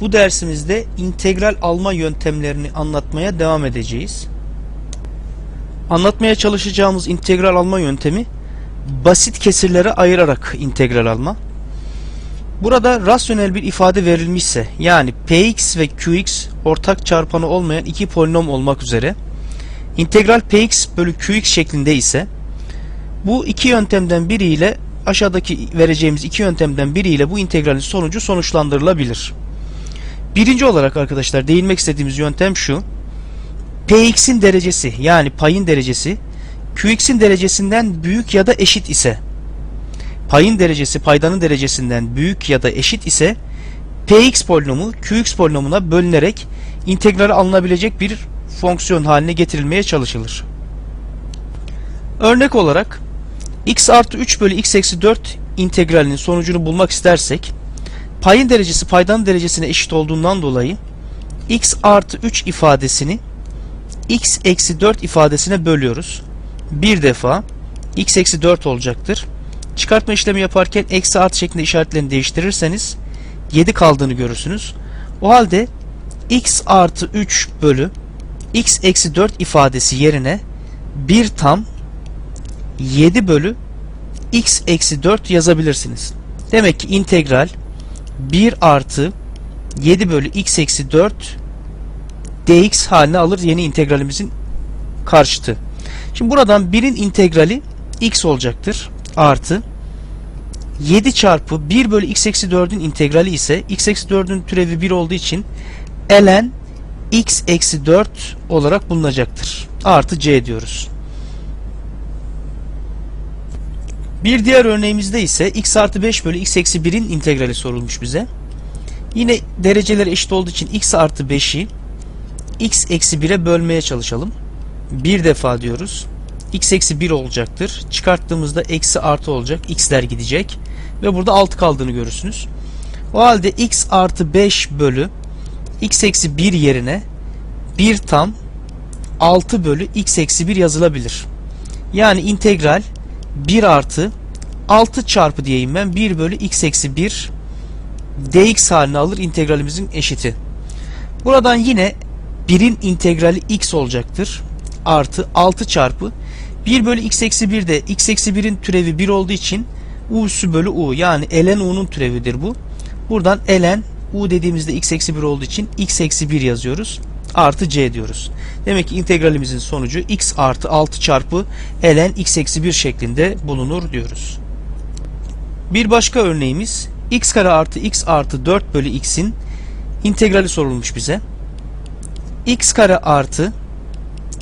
Bu dersimizde integral alma yöntemlerini anlatmaya devam edeceğiz. Anlatmaya çalışacağımız integral alma yöntemi basit kesirlere ayırarak integral alma. Burada rasyonel bir ifade verilmişse yani px ve qx ortak çarpanı olmayan iki polinom olmak üzere integral px bölü qx şeklinde ise bu iki yöntemden biriyle aşağıdaki vereceğimiz iki yöntemden biriyle bu integralin sonucu sonuçlandırılabilir. Birinci olarak arkadaşlar değinmek istediğimiz yöntem şu. Px'in derecesi yani payın derecesi Qx'in derecesinden büyük ya da eşit ise payın derecesi paydanın derecesinden büyük ya da eşit ise Px polinomu Qx polinomuna bölünerek integrali alınabilecek bir fonksiyon haline getirilmeye çalışılır. Örnek olarak x artı 3 bölü x eksi 4 integralinin sonucunu bulmak istersek payın derecesi paydanın derecesine eşit olduğundan dolayı x artı 3 ifadesini x eksi 4 ifadesine bölüyoruz. Bir defa x eksi 4 olacaktır. Çıkartma işlemi yaparken eksi artı şeklinde işaretlerini değiştirirseniz 7 kaldığını görürsünüz. O halde x artı 3 bölü x eksi 4 ifadesi yerine bir tam 7 bölü x eksi 4 yazabilirsiniz. Demek ki integral 1 artı 7 bölü x eksi 4 dx haline alır yeni integralimizin karşıtı. Şimdi buradan 1'in integrali x olacaktır. Artı 7 çarpı 1 bölü x eksi 4'ün integrali ise x eksi 4'ün türevi 1 olduğu için ln x eksi 4 olarak bulunacaktır. Artı c diyoruz. Bir diğer örneğimizde ise x artı 5 bölü x eksi 1'in integrali sorulmuş bize. Yine dereceleri eşit olduğu için x artı 5'i x eksi 1'e bölmeye çalışalım. Bir defa diyoruz. x eksi 1 olacaktır. Çıkarttığımızda eksi artı olacak. x'ler gidecek. Ve burada 6 kaldığını görürsünüz. O halde x artı 5 bölü x eksi 1 yerine 1 tam 6 bölü x eksi 1 yazılabilir. Yani integral 1 artı 6 çarpı diyeyim ben 1 bölü x eksi 1 dx haline alır integralimizin eşiti. Buradan yine 1'in integrali x olacaktır. Artı 6 çarpı 1 bölü x eksi 1 de x eksi 1'in türevi 1 olduğu için u'su bölü u yani ln u'nun türevidir bu. Buradan ln u dediğimizde x eksi 1 olduğu için x eksi 1 yazıyoruz. Artı c diyoruz. Demek ki integralimizin sonucu x artı 6 çarpı ln x eksi 1 şeklinde bulunur diyoruz. Bir başka örneğimiz x kare artı x artı 4 bölü x'in integrali sorulmuş bize. x kare artı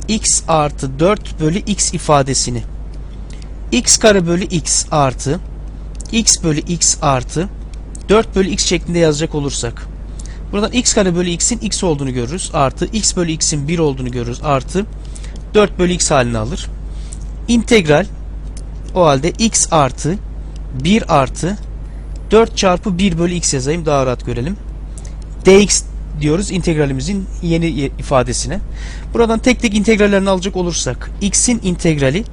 x artı 4 bölü x ifadesini x kare bölü x artı x bölü x artı 4 bölü x şeklinde yazacak olursak buradan x kare bölü x'in x olduğunu görürüz artı x bölü x'in 1 olduğunu görürüz artı 4 bölü x halini alır. İntegral o halde x artı 1 artı 4 çarpı 1 bölü x yazayım daha rahat görelim. dx diyoruz integralimizin yeni ifadesine. Buradan tek tek integrallerini alacak olursak x'in integrali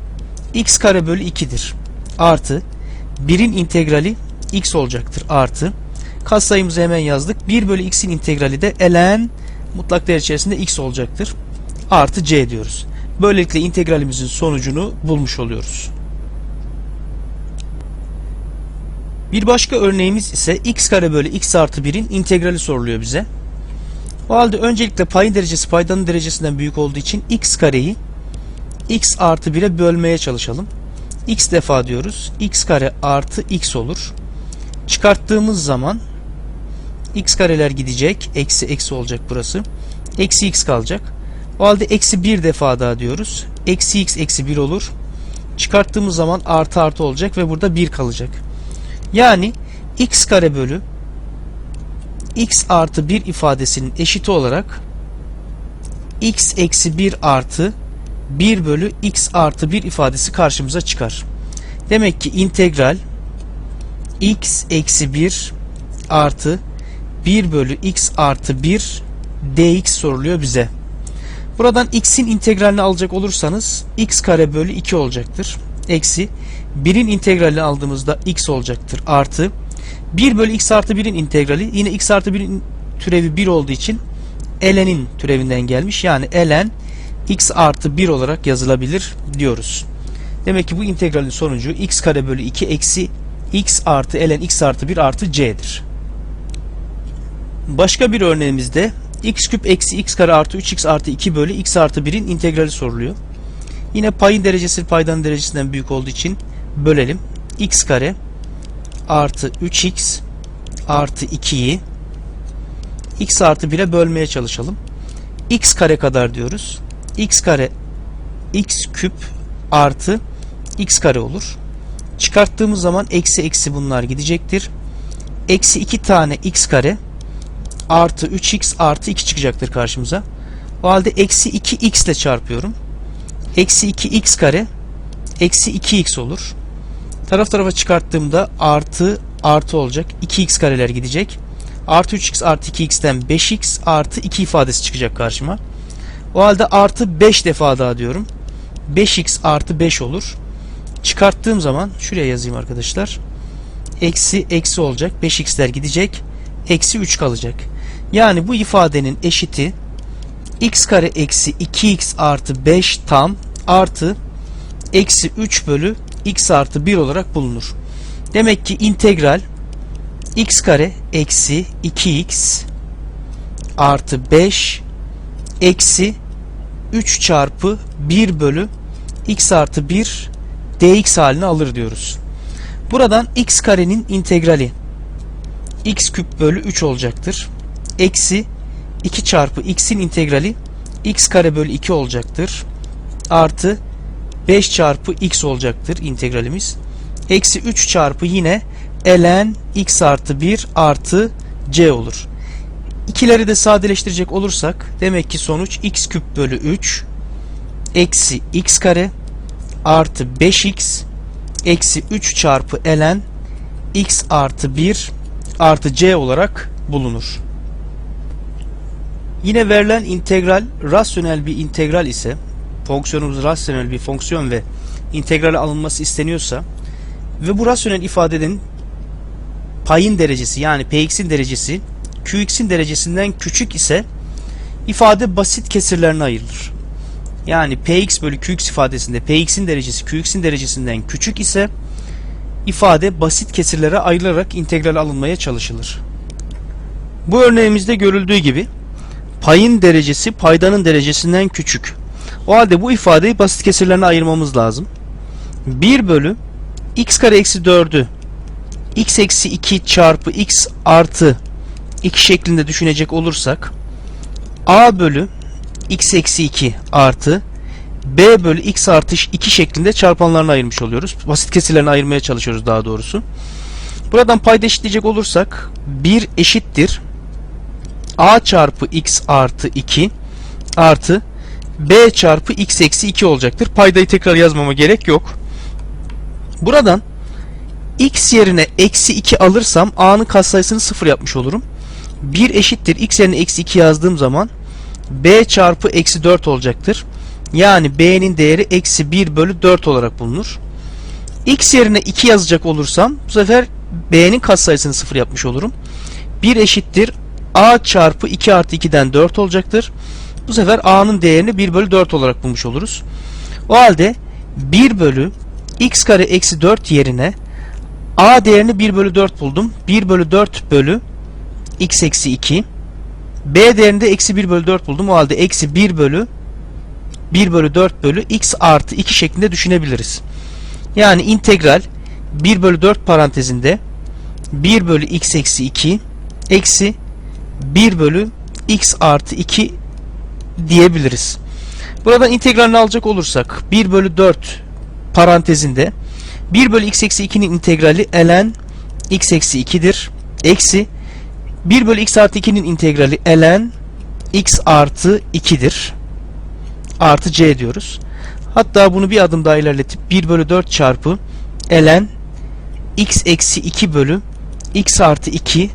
x kare bölü 2'dir. Artı 1'in integrali x olacaktır. Artı katsayımızı hemen yazdık. 1 bölü x'in integrali de ln mutlak değer içerisinde x olacaktır. Artı c diyoruz. Böylelikle integralimizin sonucunu bulmuş oluyoruz. Bir başka örneğimiz ise x kare bölü x artı 1'in integrali soruluyor bize. O halde öncelikle payın derecesi paydanın derecesinden büyük olduğu için x kareyi x artı 1'e bölmeye çalışalım. x defa diyoruz. x kare artı x olur. Çıkarttığımız zaman x kareler gidecek. Eksi eksi olacak burası. Eksi x kalacak. O halde eksi 1 defa daha diyoruz. Eksi x eksi 1 olur. Çıkarttığımız zaman artı artı olacak ve burada 1 kalacak. Yani x kare bölü x artı 1 ifadesinin eşiti olarak x eksi 1 artı 1 bölü x artı 1 ifadesi karşımıza çıkar. Demek ki integral x eksi 1 artı 1 bölü x artı 1 dx soruluyor bize. Buradan x'in integralini alacak olursanız x kare bölü 2 olacaktır. Eksi 1'in integralini aldığımızda x olacaktır. Artı 1 bölü x artı 1'in integrali yine x artı 1'in türevi 1 olduğu için ln'in türevinden gelmiş. Yani ln x artı 1 olarak yazılabilir diyoruz. Demek ki bu integralin sonucu x kare bölü 2 eksi x artı ln x artı 1 artı c'dir. Başka bir örneğimizde x küp eksi x kare artı 3x artı 2 bölü x artı 1'in integrali soruluyor. Yine payın derecesi paydanın derecesinden büyük olduğu için bölelim. x kare artı 3x artı 2'yi x artı 1'e bölmeye çalışalım. x kare kadar diyoruz. x kare x küp artı x kare olur. Çıkarttığımız zaman eksi eksi bunlar gidecektir. Eksi 2 tane x kare artı 3x artı 2 çıkacaktır karşımıza. O halde eksi 2x ile çarpıyorum. Eksi 2x kare eksi 2x olur. Taraf tarafa çıkarttığımda artı artı olacak. 2x kareler gidecek. Artı 3x artı 2x'ten 5x artı 2 ifadesi çıkacak karşıma. O halde artı 5 defa daha diyorum. 5x artı 5 olur. Çıkarttığım zaman şuraya yazayım arkadaşlar. Eksi eksi olacak. 5x'ler gidecek. Eksi 3 kalacak. Yani bu ifadenin eşiti x kare eksi 2x artı 5 tam artı eksi 3 bölü x artı 1 olarak bulunur. Demek ki integral x kare eksi 2x artı 5 eksi 3 çarpı 1 bölü x artı 1 dx halini alır diyoruz. Buradan x karenin integrali x küp bölü 3 olacaktır. Eksi 2 çarpı x'in integrali x kare bölü 2 olacaktır. Artı 5 çarpı x olacaktır integralimiz. Eksi 3 çarpı yine ln x artı 1 artı c olur. İkileri de sadeleştirecek olursak demek ki sonuç x küp bölü 3 eksi x kare artı 5x eksi 3 çarpı ln x artı 1 artı c olarak bulunur. Yine verilen integral rasyonel bir integral ise fonksiyonumuz rasyonel bir fonksiyon ve integral alınması isteniyorsa ve bu rasyonel ifadenin payın derecesi yani px'in derecesi qx'in derecesinden küçük ise ifade basit kesirlerine ayrılır. Yani px bölü qx ifadesinde px'in derecesi qx'in derecesinden küçük ise ifade basit kesirlere ayrılarak integral alınmaya çalışılır. Bu örneğimizde görüldüğü gibi payın derecesi paydanın derecesinden küçük. O halde bu ifadeyi basit kesirlerine ayırmamız lazım. 1 bölü x kare eksi 4'ü x eksi 2 çarpı x artı 2 şeklinde düşünecek olursak a bölü x eksi 2 artı b bölü x artı 2 şeklinde çarpanlarına ayırmış oluyoruz. Basit kesirlerini ayırmaya çalışıyoruz daha doğrusu. Buradan payda eşitleyecek olursak 1 eşittir a çarpı x artı 2 artı b çarpı x eksi 2 olacaktır. Paydayı tekrar yazmama gerek yok. Buradan x yerine eksi 2 alırsam a'nın katsayısını 0 yapmış olurum. 1 eşittir x yerine eksi 2 yazdığım zaman b çarpı eksi 4 olacaktır. Yani b'nin değeri eksi 1 bölü 4 olarak bulunur. x yerine 2 yazacak olursam bu sefer b'nin katsayısını 0 yapmış olurum. 1 eşittir a çarpı 2 artı 2'den 4 olacaktır. Bu sefer a'nın değerini 1 bölü 4 olarak bulmuş oluruz. O halde 1 bölü x kare eksi 4 yerine a değerini 1 bölü 4 buldum. 1 bölü 4 bölü x eksi 2 b değerini de eksi 1 bölü 4 buldum. O halde eksi 1 bölü 1 bölü 4 bölü x artı 2 şeklinde düşünebiliriz. Yani integral 1 bölü 4 parantezinde 1 bölü x eksi 2 eksi 1 bölü x artı 2 diyebiliriz. Buradan integralini alacak olursak 1 bölü 4 parantezinde 1 bölü x eksi 2'nin integrali ln x eksi 2'dir. Eksi 1 bölü x artı 2'nin integrali ln x artı 2'dir. Artı c diyoruz. Hatta bunu bir adım daha ilerletip 1 bölü 4 çarpı ln x eksi 2 bölü x artı 2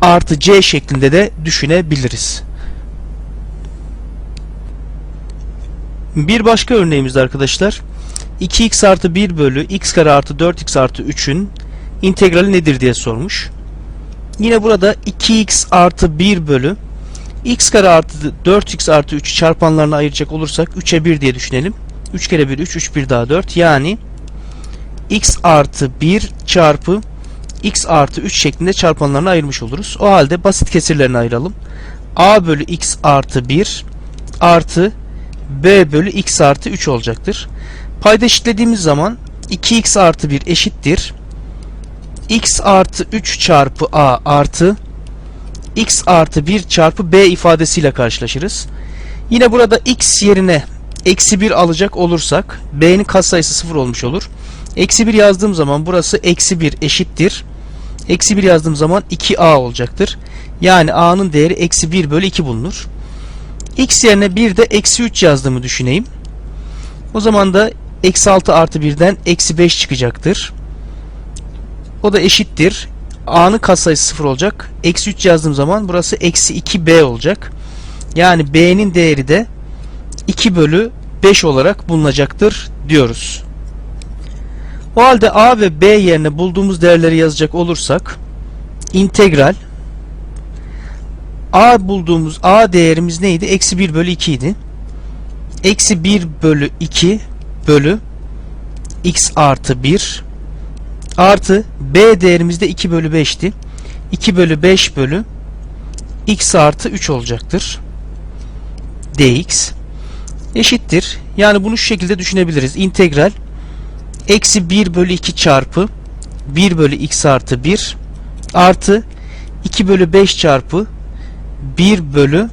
artı c şeklinde de düşünebiliriz. Bir başka örneğimizde arkadaşlar 2x artı 1 bölü x kare artı 4x artı 3'ün integrali nedir diye sormuş. Yine burada 2x artı 1 bölü x kare artı 4x artı 3 çarpanlarını ayıracak olursak 3'e 1 diye düşünelim. 3 kere 1 3, 3 1 daha 4. Yani x artı 1 çarpı x artı 3 şeklinde çarpanlarını ayırmış oluruz. O halde basit kesirlerini ayıralım. a bölü x artı 1 artı b bölü x artı 3 olacaktır. Payda eşitlediğimiz zaman 2x artı 1 eşittir. x artı 3 çarpı a artı x artı 1 çarpı b ifadesiyle karşılaşırız. Yine burada x yerine eksi 1 alacak olursak b'nin katsayısı 0 olmuş olur. Eksi 1 yazdığım zaman burası eksi 1 eşittir. Eksi 1 yazdığım zaman 2a olacaktır. Yani a'nın değeri eksi 1 bölü 2 bulunur. x yerine bir de eksi 3 yazdığımı düşüneyim. O zaman da eksi 6 artı 1'den eksi 5 çıkacaktır. O da eşittir. A'nın katsayısı 0 olacak. Eksi 3 yazdığım zaman burası eksi 2B olacak. Yani B'nin değeri de 2 bölü 5 olarak bulunacaktır diyoruz. O halde A ve B yerine bulduğumuz değerleri yazacak olursak integral A bulduğumuz A değerimiz neydi? Eksi 1 bölü 2 idi. Eksi 1 bölü 2 bölü x artı 1 artı b değerimiz de 2 bölü 5'ti. 2 bölü 5 bölü x artı 3 olacaktır. dx eşittir. Yani bunu şu şekilde düşünebiliriz. İntegral eksi 1 bölü 2 çarpı 1 bölü x artı 1 artı 2 bölü 5 çarpı 1 bölü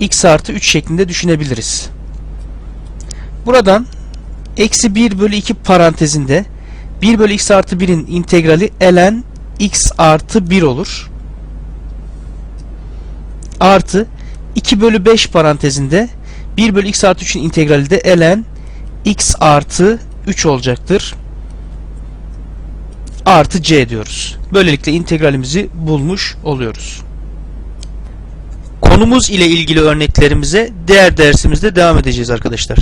x artı 3 şeklinde düşünebiliriz. Buradan eksi 1 bölü 2 parantezinde 1 bölü x artı 1'in integrali ln x artı 1 olur. Artı 2 bölü 5 parantezinde 1 bölü x artı 3'ün integrali de ln x artı 3 olacaktır. Artı c diyoruz. Böylelikle integralimizi bulmuş oluyoruz. Konumuz ile ilgili örneklerimize diğer dersimizde devam edeceğiz arkadaşlar.